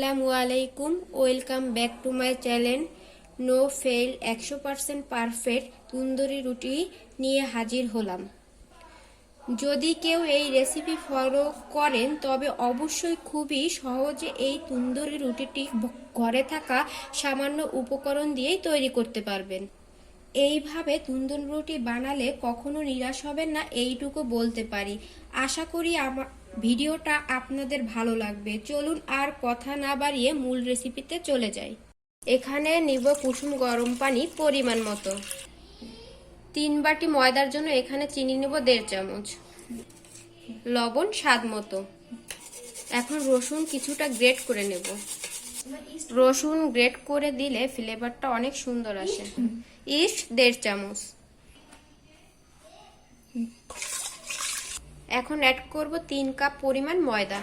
আসসালামু আলাইকুম, welcome back to my channel no fail একশো পার্সেন্ট পারফেক্ট তুন্দুরি রুটি নিয়ে হাজির হলাম। যদি কেউ এই রেসিপি ফলো করেন, তবে অবশ্যই খুবই সহজে এই তুন্দুরি রুটিটি ঘরে থাকা সামান্য উপকরণ দিয়েই তৈরি করতে পারবেন। এইভাবে তুন্দুর রুটি বানালে কখনো নিরাশ হবেন না, এইটুকু বলতে পারি। আশা করি আমার ভিডিওটা আপনাদের ভালো লাগবে। চলুন আর কথা না বাড়িয়ে মূল রেসিপিতে চলে যাই। এখানে নিব কুসুম গরম পানি পরিমাণ মতো। তিন বাটি ময়দার জন্য এখানে চিনি নেব দেড় চামচ। লবণ স্বাদ মতো। এখন রসুন কিছুটা গ্রেট করে নেব। রসুন গ্রেট করে দিলে ফ্লেভারটা অনেক সুন্দর আসে। ইস্ট দেড় চামচ। এখন অ্যাড করব তিন কাপ পরিমাণ ময়দা।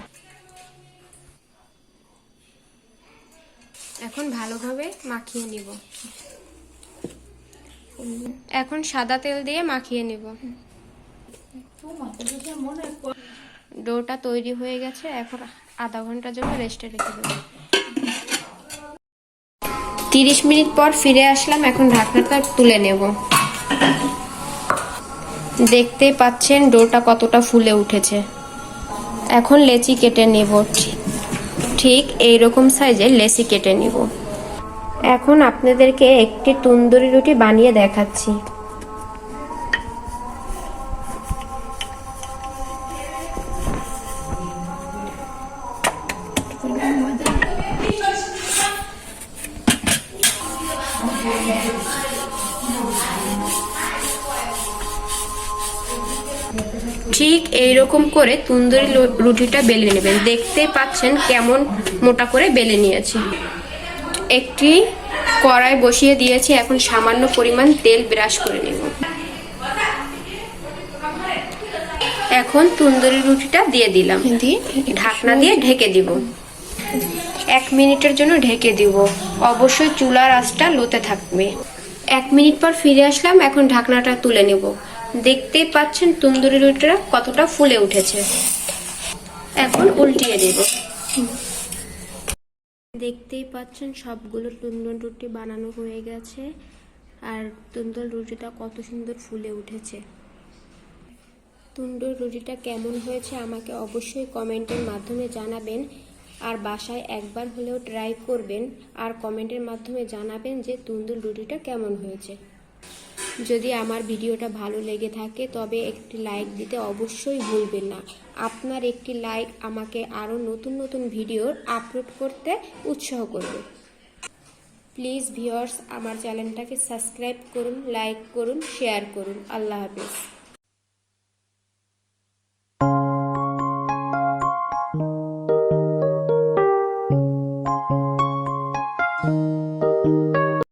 এখন ভালোভাবে মাখিয়ে নিব। এখন সাদা তেল দিয়ে মাখিয়ে নিব। ডোটা তৈরি হয়ে গেছে, এখন আধা ঘণ্টার জন্য রেস্টে রেখে দেবো। তিরিশ মিনিট পর ফিরে আসলাম, এখন ঢাকনাটা তুলে নেব। দেখতে পাচ্ছেন ডোটা কতটা ফুলে উঠেছে। এখন লেচি কেটে নেব। ঠিক- ঠিক এইরকম সাইজের লেচি কেটে নেব। এখন আপনাদেরকে একটি তন্দুরি রুটি বানিয়ে দেখাচ্ছি। ঠিক এইরকম করে তুন্দুরি রুটিটা বেলে নেবেন। দেখতে পাচ্ছেন কেমন মোটা করে বেলে নিয়েছি। একটি কড়াই বসিয়ে দিয়েছি এখন সামান্য পরিমাণ তেল ব্রাশ করে নেব। এখন তুন্দুরি রুটিটা দিয়ে দিলাম। দিয়ে ঢাকনা দিয়ে ঢেকে দিব। এক মিনিটের জন্য ঢেকে দিব। অবশ্যই চুলার আঁচটা লোতে থাকবে। এক মিনিট পর ফিরে আসলাম এখন ঢাকনাটা তুলে নেব। দেখতেই পাচ্ছেন তন্দুরি রুটিটা কতটা ফুলে উঠেছে। এখন উল্টিয়ে দেব দেখতেই পাচ্ছেন সবগুলো তুন্দুর রুটি বানানো হয়ে গেছে। আর তুন্দুর রুটিটা কত সুন্দর ফুলে উঠেছে। তুন্দুর রুটিটা কেমন হয়েছে আমাকে অবশ্যই কমেন্টের মাধ্যমে জানাবেন। আর বাসায় একবার হলেও ট্রাই করবেন। আর কমেন্টের মাধ্যমে জানাবেন যে তুন্দুর রুটিটা কেমন হয়েছে। যদি আমার ভিডিওটা ভালো লেগে থাকে, তবে একটি লাইক দিতে অবশ্যই ভুলবেন না। আপনার একটি লাইক আমাকে আরও নতুন নতুন ভিডিওর আপলোড করতে উৎসাহ করবে। প্লিজ ভিওর্স আমার চ্যানেলটাকে সাবস্ক্রাইব করুন লাইক করুন শেয়ার করুন। আল্লাহ হাফিজ।